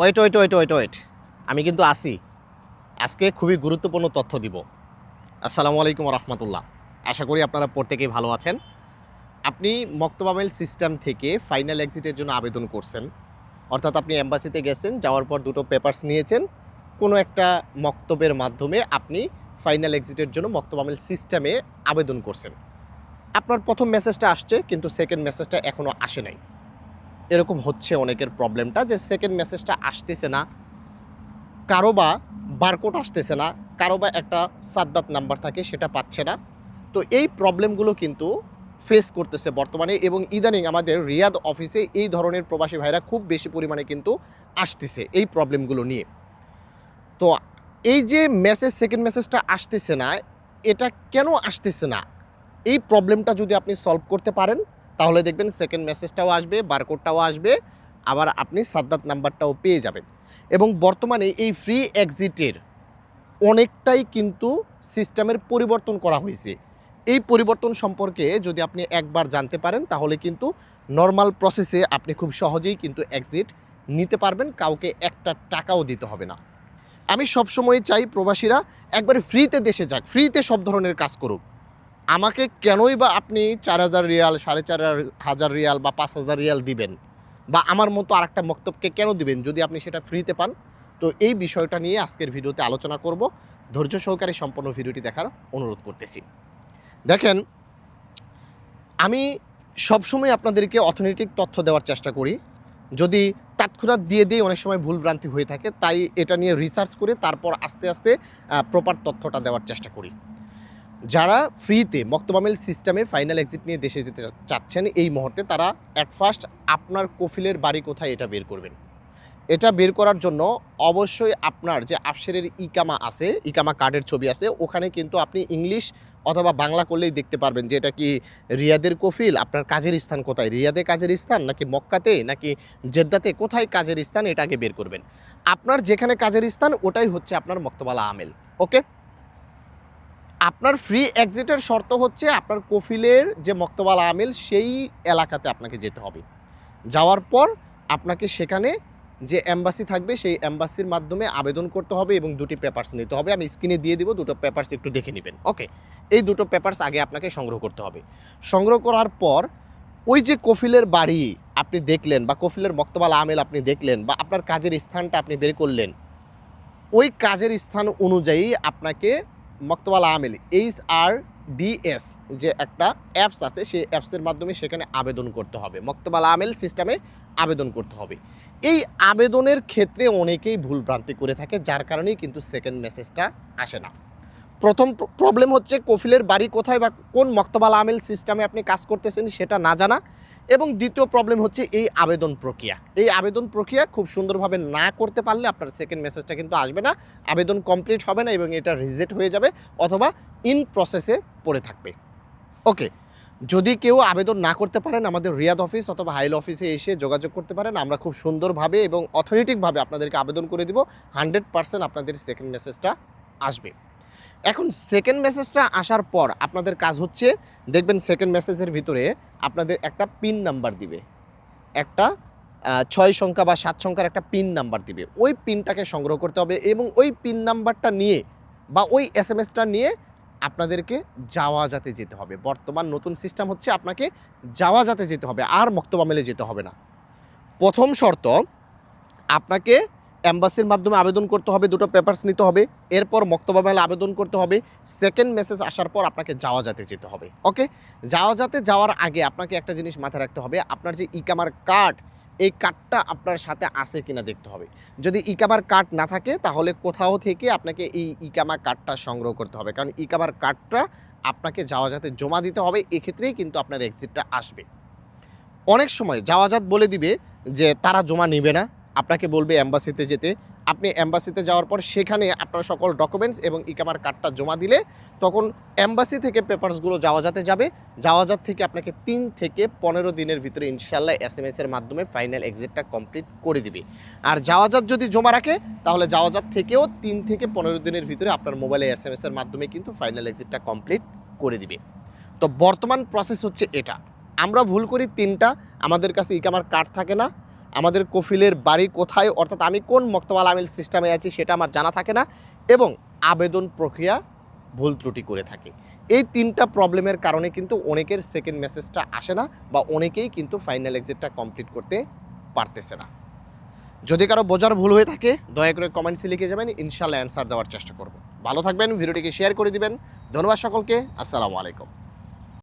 Wait wait wait wait wait আমি কিন্তু আসি আজকে খুবই গুরুত্বপূর্ণ তথ্য দিব। আসসালামু আলাইকুম রহমতুল্লাহ আশা করি আপনারা প্রত্যেকেই ভালো আছেন। আপনি মক্তবামেল সিস্টেম থেকে ফাইনাল এক্সিটের জন্য আবেদন করছেন। অর্থাৎ আপনি এম্বাসিতে গেছেন, যাওয়ার পর দুটো পেপার্স নিয়েছেন। কোনো একটা মক্তবের মাধ্যমে আপনি ফাইনাল এক্সিটের জন্য মক্তবামেল সিস্টেমে আবেদন করছেন। আপনার প্রথম মেসেজটা আসছে, কিন্তু সেকেন্ড মেসেজটা এখনও আসে নাই। এরকম হচ্ছে অনেকের প্রবলেমটা যে সেকেন্ড মেসেজটা আসতেছে না, কারও বা বারকোড আসতেছে না, কারও বা একটা সাদ্দাত নাম্বার থাকে সেটা পাচ্ছে না। তো এই প্রবলেমগুলো কিন্তু ফেস করতেছে বর্তমানে এবং ইদানিং আমাদের রিয়াদ অফিসে এই ধরনের প্রবাসী ভাইরা খুব বেশি পরিমাণে কিন্তু আসতেছে এই প্রবলেমগুলো নিয়ে। তো এই যে মেসেজ সেকেন্ড মেসেজটা আসতেছে না, এটা কেন আসতেছে না? এই প্রবলেমটা যদি আপনি সলভ করতে পারেন তাহলে দেখবেন সেকেন্ড মেসেজটাও আসবে বারকোডটাও আসবে, আবার আপনি সাদ্দাত নাম্বারটাও পেয়ে যাবেন। এবং বর্তমানে এই ফ্রি এক্সিটের অনেকটাই কিন্তু সিস্টেমের পরিবর্তন করা হয়েছে। এই পরিবর্তন সম্পর্কে যদি আপনি একবার জানতে পারেন, তাহলে কিন্তু নর্মাল প্রসেসে আপনি খুব সহজেই কিন্তু এক্সিট নিতে পারবেন, কাউকে একটা টাকাও দিতে হবে না। আমি সবসময় চাই প্রবাসীরা একবারে ফ্রিতে দেশে যাক ফ্রিতে সব ধরনের কাজ করুক। আমাকে কেনই বা আপনি চার হাজার রিয়াল, সাড়ে চার হাজার রিয়াল বা পাঁচ হাজার রিয়াল দিবেন? বা আমার মতো আরেকটা মক্তবকে কেন দিবেন যদি আপনি সেটা ফ্রিতে পান? তো এই বিষয়টা নিয়ে আজকের ভিডিওতে আলোচনা করব। ধৈর্য সহকারে সম্পূর্ণ ভিডিওটি দেখার অনুরোধ করতেছি। দেখেন, আমি সবসময় আপনাদেরকে অর্থনৈতিক তথ্য দেওয়ার চেষ্টা করি। যদি তৎক্ষণাৎ দিয়ে দিয়ে অনেক সময় ভুল ভ্রান্তি হয়ে থাকে, তাই এটা নিয়ে রিসার্চ করে তারপর আস্তে আস্তে প্রপার তথ্যটা দেওয়ার চেষ্টা করি। যারা ফ্রিতে মক্তবামিল সিস্টেমে ফাইনাল এক্সিট নিয়ে দেশে যেতে চাচ্ছেন, এই মুহূর্তে তারা অ্যাট ফার্স্ট আপনার কফিলের বাড়ি কোথায় এটা বের করবেন। এটা বের করার জন্য অবশ্যই আপনার যে আফসেরের ইকামা আছে, ইকামা কার্ডের ছবি আছে, ওখানে কিন্তু আপনি ইংলিশ অথবা বাংলা করলেই দেখতে পারবেন যে এটা কি রিয়াদের কফিল, আপনার কাজের স্থান কোথায়? রিয়াদে কাজের স্থান, নাকি মক্কাতে, নাকি জেদ্দাতে? কোথায় কাজের স্থান? এটা আগে বের করবেন। আপনার যেখানে কাজের স্থান, ওটাই হচ্ছে আপনার মক্তবালা আমেল ওকে আপনার ফ্রি এক্সিটের শর্ত হচ্ছে আপনার কফিলের যে মক্তবাল আমিল, সেই এলাকাতে আপনাকে যেতে হবে। যাওয়ার পর আপনাকে সেখানে যে অ্যাম্বাসি থাকবে, সেই এম্বাসির মাধ্যমে আবেদন করতে হবে এবং দুটি পেপার্স নিতে হবে। আমি স্ক্রিনে দিয়ে দিব, দুটো পেপার্স একটু দেখে নেবেন। ওকে এই দুটো পেপার্স আগে আপনাকে সংগ্রহ করতে হবে। সংগ্রহ করার পর ওই যে কফিলের বাড়ি আপনি দেখলেন বা কফিলের মক্তবাল আমেল আপনি দেখলেন বা আপনার কাজের স্থানটা আপনি বের করলেন, ওই কাজের স্থান অনুযায়ী আপনাকে মক্তবাল আমেল এইচ আর ডিএস যে একটা অ্যাপস আছে, সেই অ্যাপসের মাধ্যমে সেখানে আবেদন করতে হবে। মক্তবাল আমেল সিস্টেমে আবেদন করতে হবে। এই আবেদনের ক্ষেত্রে অনেকেই ভুলভ্রান্তি করে থাকে, যার কারণেই কিন্তু সেকেন্ড মেসেজটা আসে না। প্রথম প্রবলেম হচ্ছে কফিলের বাড়ি কোথায় বা কোন মক্তবাল আমেল সিস্টেমে আপনি কাজ করতেছেন সেটা না জানা। এবং দ্বিতীয় প্রবলেম হচ্ছে এই আবেদন প্রক্রিয়া। এই আবেদন প্রক্রিয়া খুব সুন্দরভাবে না করতে পারলে আপনার সেকেন্ড মেসেজটা কিন্তু আসবে না, আবেদন কমপ্লিট হবে না এবং এটা রিজেক্ট হয়ে যাবে অথবা ইন প্রসেসে পড়ে থাকবে। ওকে যদি কেউ আবেদন না করতে পারেন আমাদের রিয়াদ অফিস অথবা হাইল অফিসে এসে যোগাযোগ করতে পারেন, আমরা খুব সুন্দরভাবে এবং অথেন্টিকভাবে আপনাদেরকে আবেদন করে দিব হান্ড্রেড পার্সেন্ট আপনাদের সেকেন্ড মেসেজটা আসবে। এখন সেকেন্ড মেসেজটা আসার পর আপনাদের কাজ হচ্ছে, দেখবেন সেকেন্ড মেসেজের ভিতরে আপনাদের একটা পিন নাম্বার দিবে। একটা ছয় সংখ্যা বা সাত সংখ্যার একটা পিন নাম্বার দিবে। ওই পিনটাকে সংগ্রহ করতে হবে এবং ওই পিন নাম্বারটা নিয়ে বা ওই এস এম এসটা নিয়ে আপনাদেরকে যাওয়া যাতে যেতে হবে। বর্তমান নতুন সিস্টেম হচ্ছে আপনাকে যাওয়া যাতে যেতে হবে, আর মক্তবা মেলে যেতে হবে না। প্রথম শর্ত, আপনাকে অ্যাম্বাসির মাধ্যমে আবেদন করতে হবে, দুটো পেপারস নিতে হবে, এরপর মক্তবা মেলে আবেদন করতে হবে সেকেন্ড মেসেজ আসার পর আপনাকে যাওয়া যাতে যেতে হবে ওকে যাওয়া যাতে যাওয়ার আগে আপনাকে একটা জিনিস মাথায় রাখতে হবে, আপনার যে ইকামার কার্ড এই কার্ডটা আপনার সাথে আছে কিনা দেখতে হবে। যদি ইকামার কার্ড না থাকে, তাহলে কোথাও থেকে আপনাকে এই ইকামা কার্ডটা সংগ্রহ করতে হবে, কারণ ইকামার কার্ডটা আপনাকে যাওয়া যাতে জমা দিতে হবে, এক্ষেত্রেই কিন্তু আপনার এক্সিটটা আসবে। অনেক সময় যাওয়াজাত বলে দিবে যে তারা জমা নেবে না আপনাকে বলবে অ্যাম্বাসিতে যেতে। আপনি অ্যাম্বাসিতে যাওয়ার পর সেখানে আপনার সকল ডকুমেন্টস এবং ইকামার কার্ডটা জমা দিলে তখন অ্যাম্বাসি থেকে পেপারসগুলো যাওয়াজাতে যাবে। যাওয়াজাত থেকে আপনাকে তিন থেকে পনেরো দিনের ভিতরে ইনশাল্লাহ এস এম এর মাধ্যমে ফাইনাল এক্সিটটা কমপ্লিট করে দিবে। আর যাওয়াজাত যদি জমা রাখে, তাহলে যাওয়াজাত থেকেও তিন থেকে পনেরো দিনের ভিতরে আপনার মোবাইলে এস এম এর মাধ্যমে কিন্তু ফাইনাল এক্সিটটা কমপ্লিট করে দিবে। তো বর্তমান প্রসেস হচ্ছে এটা। আমরা ভুল করি তিনটা। আমাদের কাছে ইকামার কার্ড থাকে না। আমাদের কফিলের বাড়ি কোথায়? অর্থাৎ আমি কোন মক্তবাল আমিল সিস্টেমে আছি সেটা আমার জানা থাকে না এবং আবেদন প্রক্রিয়া ভুল ত্রুটি করে থাকে। এই তিনটা প্রবলেমের কারণে কিন্তু অনেকের সেকেন্ড মেসেজটা আসে না বা অনেকেই কিন্তু ফাইনাল এক্সিটটা কমপ্লিট করতে পারতেছে না। যদি কারও বোঝার ভুল হয়ে থাকে, দয়া করে কমেন্টসে লিখে যাবেন ইনশাল্লাহ অ্যান্সার দেওয়ার চেষ্টা করব। ভালো থাকবেন, ভিডিওটিকে শেয়ার করে দিবেন। ধন্যবাদ সকলকে, আসসালামু আলাইকুম।